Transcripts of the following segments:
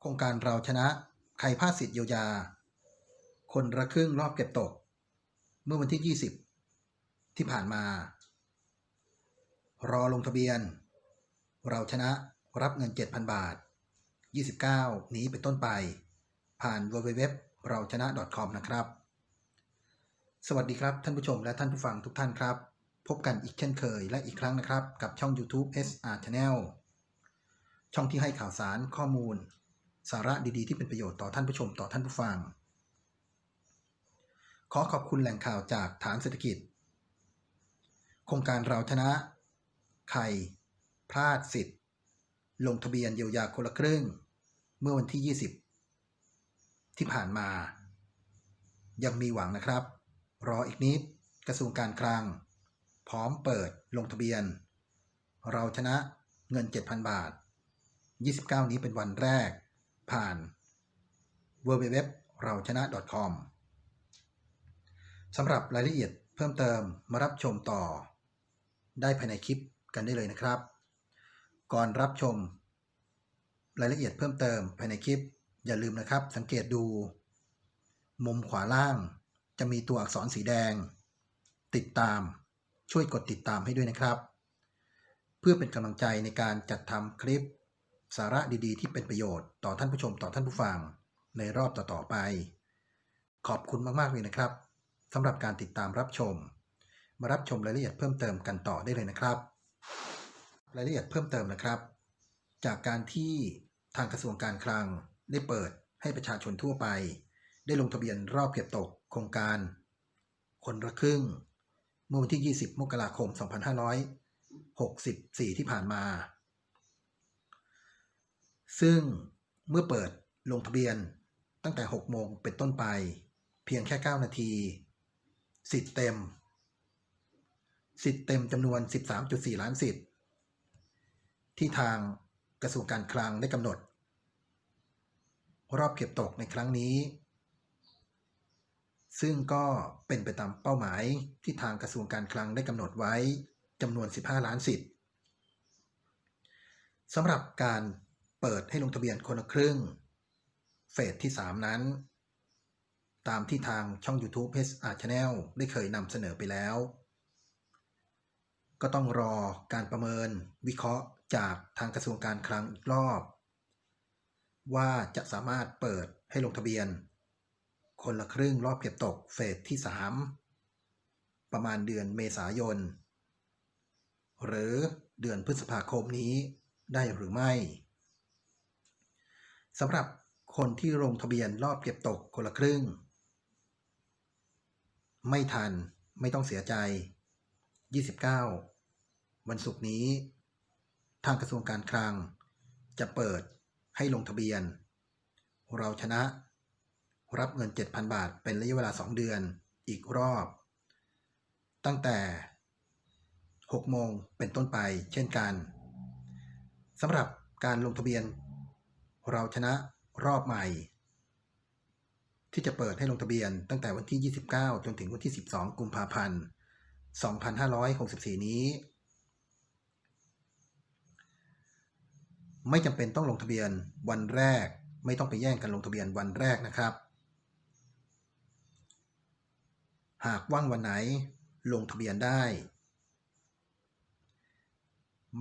โครงการเราชนะใครพลาดสิทธิ์เยียวยา คนละครึ่งรอบเก็บตก เมื่อวันที่ 20 ที่ผ่านมา รอลงทะเบียน เราชนะรับเงิน 7,000 บาท 29 นี้เป็นต้นไป ผ่าน www เราชนะ .com นะครับ สวัสดีครับท่านผู้ชมและท่านผู้ฟังทุกท่านครับ พบกันอีกเช่นเคยและอีกครั้งนะครับ กับช่อง YouTube SR Channel ช่องที่ให้ข่าวสารข้อมูล สาระดีๆ ที่เป็นประโยชน์ต่อท่านผู้ชมต่อท่านผู้ฟัง ขอขอบคุณแหล่งข่าวจากฐานเศรษฐกิจ โครงการเราชนะ ไข่ พลาดสิทธิ์ ลงทะเบียนเยียวยาคนละครึ่ง เมื่อวันที่ 20 ที่ผ่านมา ยังมีหวังนะครับ รออีกนิดกระทรวงการคลัง พร้อมเปิดลงทะเบียน เราชนะเงิน 7,000 บาท 29 นี้เป็นวันแรก ผ่าน www เราชนะ .com สำหรับรายละเอียดเพิ่มเติมมารับชมต่อ ได้ภายในคลิปกันได้เลยนะครับ ก่อนรับชม รายละเอียดเพิ่มเติมภายในคลิป อย่าลืมนะครับ สังเกตดู มุมขวาล่าง จะมีตัวอักษรสีแดง ติดตามช่วยกดติดตามให้ด้วยนะครับ เพื่อเป็นกำลังใจในการจัดทำคลิป สาระดีๆ ที่เป็นประโยชน์ต่อท่านผู้ชมต่อท่านผู้ฟัง ในรอบต่อๆไป ขอบคุณมากๆเลยนะครับสำหรับการติดตามรับชม มารับชมรายละเอียดเพิ่มเติมกันต่อได้เลยนะครับ รายละเอียดเพิ่มเติมนะครับ จากการที่ทางกระทรวงการคลังได้เปิดให้ประชาชนทั่วไป ได้ลงทะเบียนรอบเก็บตกโครงการ คนละครึ่งเมื่อวันที่ 20 มกราคม 2564 ที่ผ่านมา ซึ่งเมื่อเปิดลงทะเบียนตั้งแต่ 6 โมงเป็นต้นไป เพียงแค่ 9 นาที สิทธิ์เต็ม สิทธิ์เต็มจำนวน 13.4 ล้านสิทธิ์ ที่ทางกระทรวงการคลังได้กำหนด รอบเก็บตกในครั้งนี้ ซึ่งก็เป็นไปตามเป้าหมายที่ทางกระทรวงการคลังได้กำหนดไว้จำนวน 15 ล้านสิทธิ์สำหรับการ เปิดให้ลงทะเบียนคนละครึ่ง เฟสที่ 3 นั้น ตามที่ทางช่อง YouTube HR Channel ได้เคยนำเสนอไปแล้ว ก็ต้องรอการประเมินวิเคราะห์จากทางกระทรวงการคลังอีกรอบ ว่าจะสามารถเปิดให้ลงทะเบียน คนละครึ่งรอบเก็บตกเฟสที่ 3 ประมาณเดือนเมษายน หรือเดือนพฤษภาคมนี้ได้หรือไม่ สำหรับคนที่ลงทะเบียนรอบเก็บตกคนละครึ่ง ไม่ทันไม่ต้องเสียใจ 29 วันศุกร์นี้ ทางกระทรวงการคลัง จะเปิดให้ลงทะเบียน เราชนะ รับเงิน 7,000 บาทเป็นระยะเวลา 2 เดือนอีกรอบ ตั้งแต่ 6 โมงเป็นต้นไปเช่นกันสำหรับการลงทะเบียน เราชนะรอบใหม่ ที่จะเปิดให้ลงทะเบียนตั้งแต่วันที่ 29 จนถึงวันที่ 12 กุมภาพันธ์ 2564 นี้ ไม่จำเป็นต้องลงทะเบียนวันแรก ไม่ต้องไปแย่งกันลงทะเบียนวันแรกนะครับ หากว่างวันไหนลงทะเบียนได้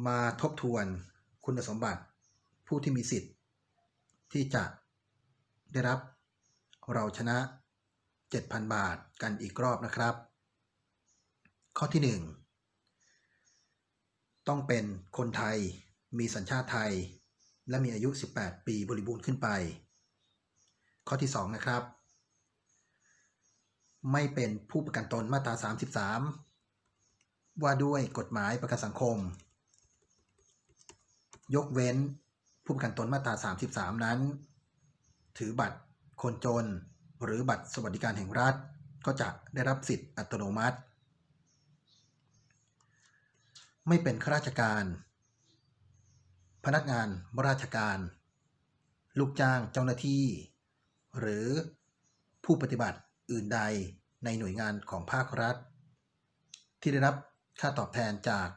มาทบทวนคุณสมบัติผู้ที่มีสิทธิ์ ที่จะได้รับเราชนะ 7,000 บาทกันอีกรอบนะครับ ข้อที่ 1 ต้องเป็นคนไทยมีสัญชาติไทย และมีอายุ 18 ปีบริบูรณ์ขึ้นไป ข้อที่ 2 นะครับ ไม่เป็นผู้ประกันตนมาตรา 33 ว่าด้วยกฎหมายประกันสังคม ยกเว้น ผู้ประกันตนมาตรา 33 นั้น ถือบัตรคนจน หรือบัตรสวัสดิการแห่งรัฐ ก็จะได้รับสิทธิ์อัตโนมัติ ไม่เป็นข้าราชการ พนักงานราชการ ลูกจ้างเจ้าหน้าที่ หรือผู้ปฏิบัติอื่นใดในหน่วยงานของภาครัฐ ที่ได้รับค่าตอบแทนจาก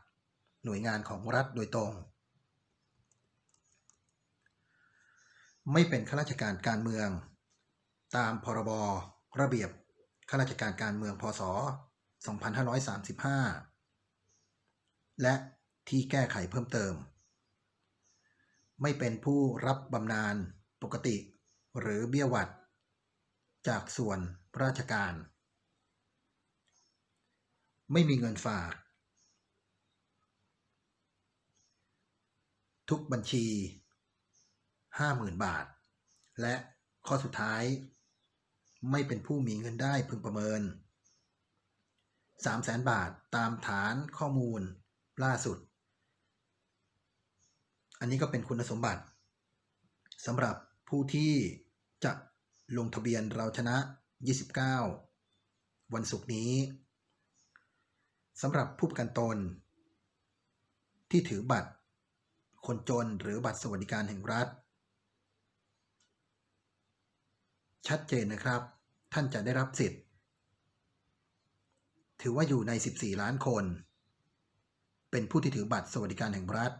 หน่วยงานของรัฐโดยตรง ไม่เป็นข้าราชการการเมือง ตามพรบระเบียบข้าราชการการเมืองพศ 2535 และที่แก้ไขเพิ่มเติม ไม่เป็นผู้รับบำนาญปกติ หรือเบี้ยหวัด จากส่วนราชการ ไม่มีเงินฝาก ทุกบัญชี 50,000 บาท และข้อสุดท้าย ไม่เป็นผู้มีเงินได้พึงประเมิน 300,000 บาทตามฐานข้อมูลล่าสุด อันนี้ก็เป็นคุณสมบัติสำหรับผู้ที่จะลงทะเบียนเราชนะ 29 วันศุกร์นี้สำหรับผู้ประกันตน ที่ถือบัตร คนจนหรือบัตรสวัสดิการแห่งรัฐ ชัดเจนนะครับ ท่านจะได้รับสิทธิ์ ถือว่าอยู่ใน 14 ล้านคน เป็นผู้ที่ถือบัตรสวัสดิการแห่งรัฐ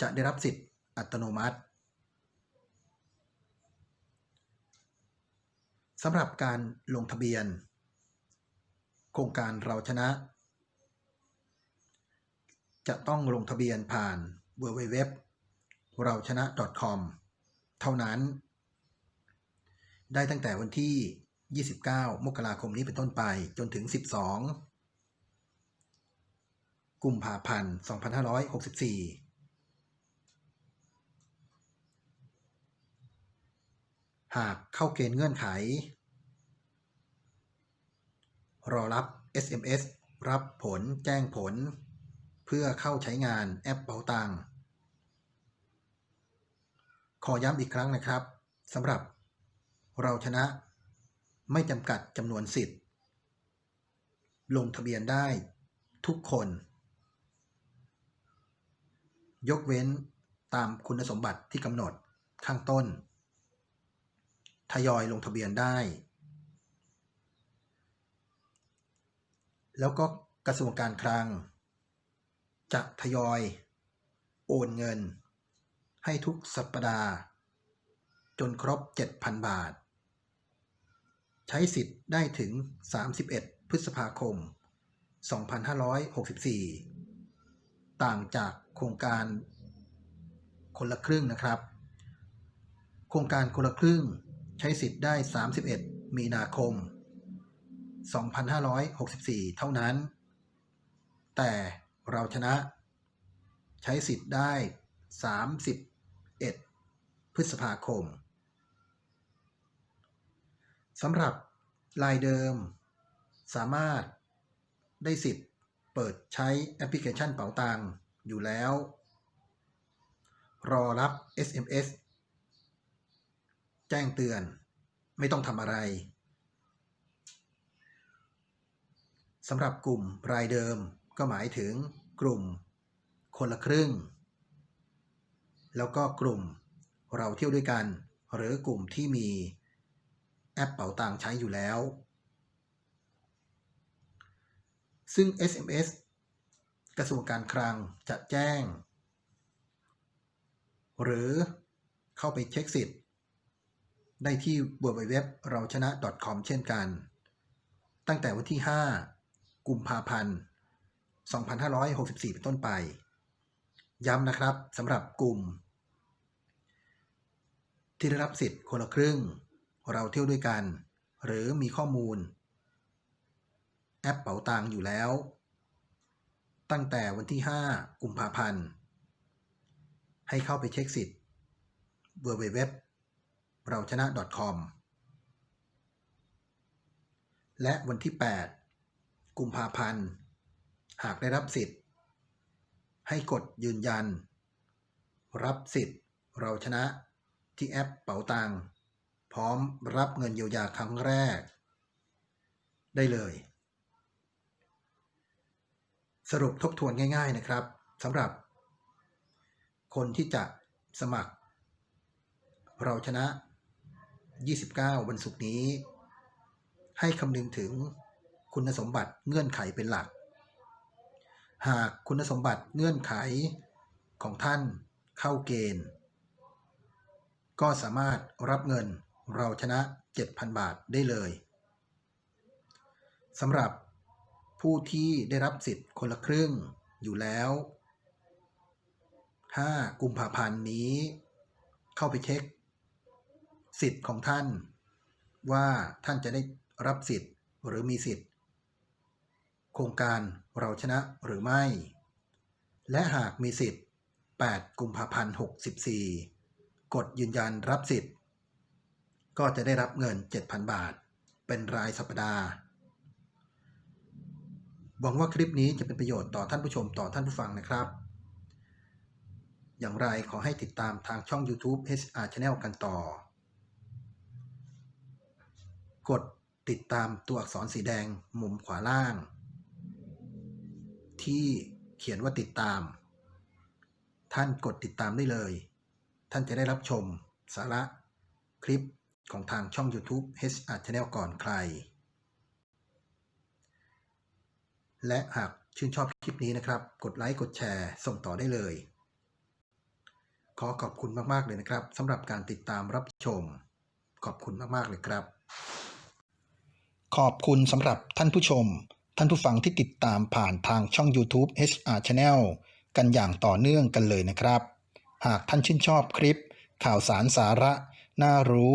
จะได้รับสิทธิ์อัตโนมัติสำหรับการลงทะเบียน โครงการเราชนะ จะต้องลงทะเบียนผ่าน www เราชนะ .com เท่านั้น ได้ตั้งแต่วันที่ 29 มกราคมนี้เป็นต้นไปจนถึง 12 กุมภาพันธ์ 2564หากเข้าเกณฑ์เงื่อนไข รอรับ SMS รับผลแจ้งผล เพื่อเข้าใช้งานแอปเป๋าตัง ขอย้ำอีกครั้งนะครับสำหรับ เราชนะไม่จำกัดจำนวนสิทธิ์ ลงทะเบียนได้ทุกคน ยกเว้นตามคุณสมบัติที่กำหนดข้างต้น ทยอยลงทะเบียนได้ แล้วก็กระทรวงการคลัง จะทยอย โอนเงิน ให้ทุกสัปดาห์ จนครบ 7,000 บาท ใช้สิทธิ์ได้ถึง 31 พฤษภาคม 2564 ต่างจากโครงการคนละครึ่งนะครับ โครงการคนละครึ่งใช้สิทธิ์ได้ 31 มีนาคม 2564 เท่านั้น แต่เราชนะใช้สิทธิ์ได้ 31 พฤษภาคม สำหรับรายเดิม สามารถได้สิทธิ์เปิดใช้แอปพลิเคชันเป๋าตังอยู่แล้ว รอรับ SMS แจ้งเตือนไม่ต้องทำอะไรสำหรับกลุ่มรายเดิมก็หมายถึงกลุ่มคนละครึ่ง แล้วก็กลุ่มเราเที่ยวด้วยกัน หรือกลุ่มที่มี ปเป๋าตังใช้อยู่แล้ว ซึ่ง SMS กระทรวงการคลังจะแจ้ง หรือเข้าไปเช็คสิทธิ์ ได้ที่ www เราชนะ .com เช่นกัน ตั้งแต่วันที่ 5 กุมภาพันธ์ 2564 เป็นต้นไป ย้ำนะครับสำหรับกลุ่มที่ได้รับสิทธิ์คนละครึ่ง เราเที่ยวด้วยกัน หรือมีข้อมูล แอปเป๋าตังอยู่แล้ว ตั้งแต่วันที่ 5 กุมภาพันธ์ ให้เข้าไปเช็คสิทธิ์ www เราชนะ .com และวันที่ 8 กุมภาพันธ์ หากได้รับสิทธิ์ ให้กดยืนยัน รับสิทธิ์ เราชนะที่แอปเป๋าตัง พร้อมรับเงินเยียวยาครั้งแรก ได้เลย สรุปทบทวนง่าย ๆนะครับสำหรับ คนที่จะสมัคร เราชนะ 29 วันศุกร์นี้ ให้คำนึงถึงคุณสมบัติเงื่อนไขเป็นหลัก หากคุณสมบัติเงื่อนไขของท่านเข้าเกณฑ์ ก็สามารถรับเงิน เราชนะ 7,000 บาทได้เลยสำหรับผู้ที่ได้รับสิทธิ์คนละครึ่งอยู่แล้ว 5 กุมภาพันธ์นี้ เข้าไปเช็ค สิทธิ์ของท่าน ว่าท่านจะได้รับสิทธิ์หรือมีสิทธิ์ โครงการเราชนะหรือไม่ และหากมีสิทธิ์ 8 กุมภาพันธ์ 64 กดยืนยันรับสิทธิ์ ก็จะได้รับเงิน 7,000 บาท เป็นรายสัปดาห์ หวังว่าคลิปนี้จะเป็นประโยชน์ต่อท่านผู้ชมต่อท่านผู้ฟังนะครับ อย่างไรขอให้ติดตามทางช่อง YouTube HR Channel กันต่อ กดติดตามตัวอักษรสีแดงมุมขวาล่าง ที่เขียนว่าติดตาม ท่านกดติดตามได้เลย ท่านจะได้รับชมสาระคลิป ของทางช่อง YouTube HR Channel ก่อนใคร และหากชื่นชอบคลิปนี้นะครับ กดไลค์ กดแชร์ ส่งต่อได้เลย ขอขอบคุณมาก ๆ เลยนะครับสำหรับการติดตามรับชม ขอบคุณมาก ๆ เลยครับ ขอบคุณสำหรับท่านผู้ชม ท่านผู้ฟังที่ติดตามผ่านทางช่อง YouTube HR Channel กันอย่างต่อเนื่องกันเลยนะครับ หากท่านชื่นชอบคลิป ข่าวสารสาระ น่ารู้